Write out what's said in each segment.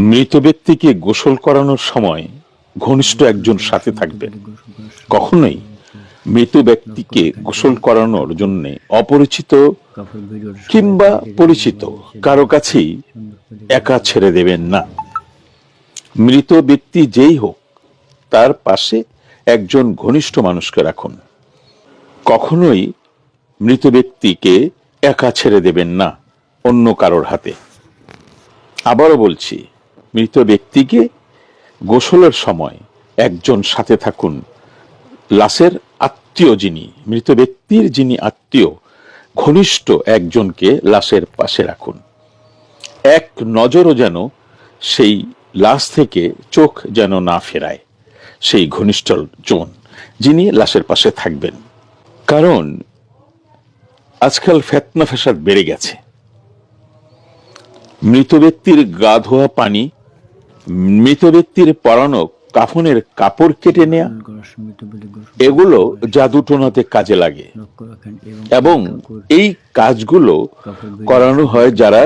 মৃত ব্যক্তিকে গোসল করানোর সময় ঘনিষ্ঠ একজন সাথে থাকবেন কখনোই মৃত ব্যক্তিকে গোসল করানোর জন্য অপরিচিত কিংবা পরিচিত কারও কাছেই একা ছেড়ে দেবেন না। মৃত ব্যক্তি যেই হোক, তার পাশে একজন ঘনিষ্ঠ মানুষকে রাখুন। কখনোই মৃত ব্যক্তিকে একা ছেড়ে দেবেন না, অন্য কারোর হাতে। আবারও বলছি মৃত ব্যক্তিকে গোসলের সময় একজন সাথে থাকুন। লাশের আত্মীয় যিনি, মৃত ব্যক্তির যিনি আত্মীয়, ঘনিষ্ঠ একজনকে লাশের পাশে রাখুন। এক নজরও যেন সেই লাশ থেকে চোখ যেন না ফেরায়, সেই ঘনিষ্ঠ জন যিনি লাশের পাশে থাকবেন। কারণ আজকাল ফেতনা ফেসাদ বেড়ে গেছে। মৃত ব্যক্তির গা ধোয়া পানি মৃত ব্যক্তির পরানো কাফনের কাপড় কেটে নেয়া এগুলো জাদুটোনাতে কাজে লাগে। এবং এই কাজগুলো করানো হয় যারা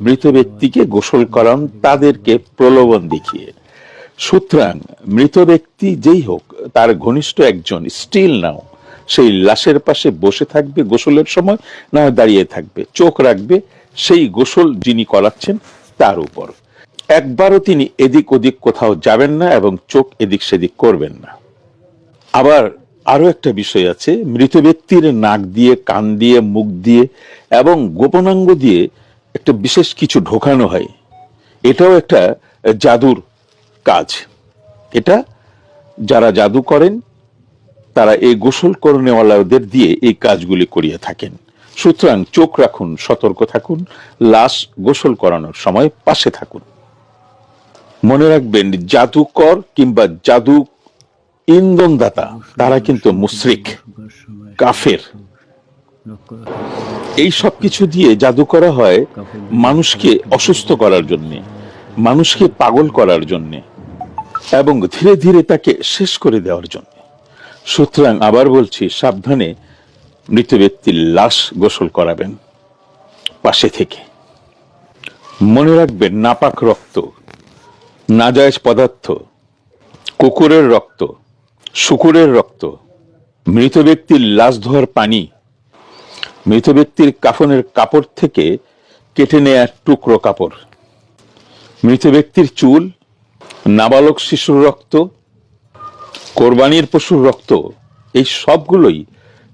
মৃত ব্যক্তিকে গোসল করান তাদেরকে প্রলোভন দেখিয়ে। সুতরাং মৃত ব্যক্তি যেই হোক তার ঘনিষ্ঠ একজন স্টিল নাও সেই লাশের পাশে বসে থাকবে গোসলের সময় না দাঁড়িয়ে থাকবে চোখ রাখবে সেই গোসল যিনি করাচ্ছেন তার উপর। একবারও তিনি এদিক ওদিক কোথাও যাবেন না এবং চোখ এদিক সেদিক করবেন না। আবার আরও একটা বিষয় আছে, মৃত ব্যক্তির নাক দিয়ে, কান দিয়ে, মুখ দিয়ে এবং গোপনাঙ্গ দিয়ে একটা বিশেষ কিছু ঢোকানো হয়। এটাও একটা জাদুর কাজ। এটা যারা জাদু করেন, তারা এই গোসল করে নেওয়ালাদের দিয়ে এই কাজগুলি করিয়ে থাকেন। সুতরাং চোখ রাখুন, সতর্ক থাকুন, লাশ গোসল করানোর সময় পাশে থাকুন। মনে রাখবেন, জাদুকর কিংবা জাদু ইন্ধনদাতা, তারা কিন্তু মুশরিক, কাফের। এই সব কিছু দিয়ে জাদু করা হয় মানুষকে অসুস্থ করার জন্য, মানুষকে পাগল করার জন্য, এবং ধীরে ধীরে তাকে শেষ করে দেওয়ার জন্য। সুতরাং আবার বলছি, সাবধানে মৃত ব্যক্তির লাশ গোসল করাবেন, পাশে থেকে। মনে রাখবেন, নাপাক রক্ত নাজায়জ পদার্থ, কুকুরের রক্ত, শুকুরের রক্ত, মৃত ব্যক্তির লাশ ধোয়ার পানি, মৃত ব্যক্তির কাফনের কাপড় থেকে কেটে নেয়ার টুকরো কাপড়, মৃত ব্যক্তির চুল, নাবালক শিশুর রক্ত, কোরবানির পশুর রক্ত, এই সবগুলোই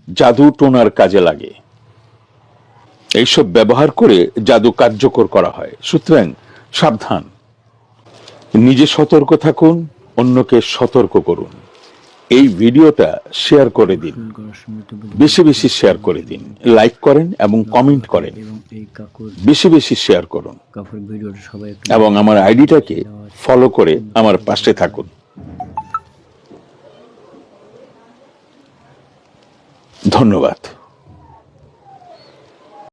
জাদু টোনার কাজে লাগে। এইসব ব্যবহার করে জাদু কার্যকর করা হয়। সুতরাং সাবধান। নিজে সতর্ক থাকুন, অন্যকে সতর্ক করুন। এই ভিডিওটা শেয়ার করে দিন। বেশি বেশি শেয়ার করে দিন। লাইক করেন এবং কমেন্ট করেন। বেশি বেশি শেয়ার করুন। এবং আমার আইডিটাকে ফলো করে আমার পাশে থাকুন। ধন্যবাদ।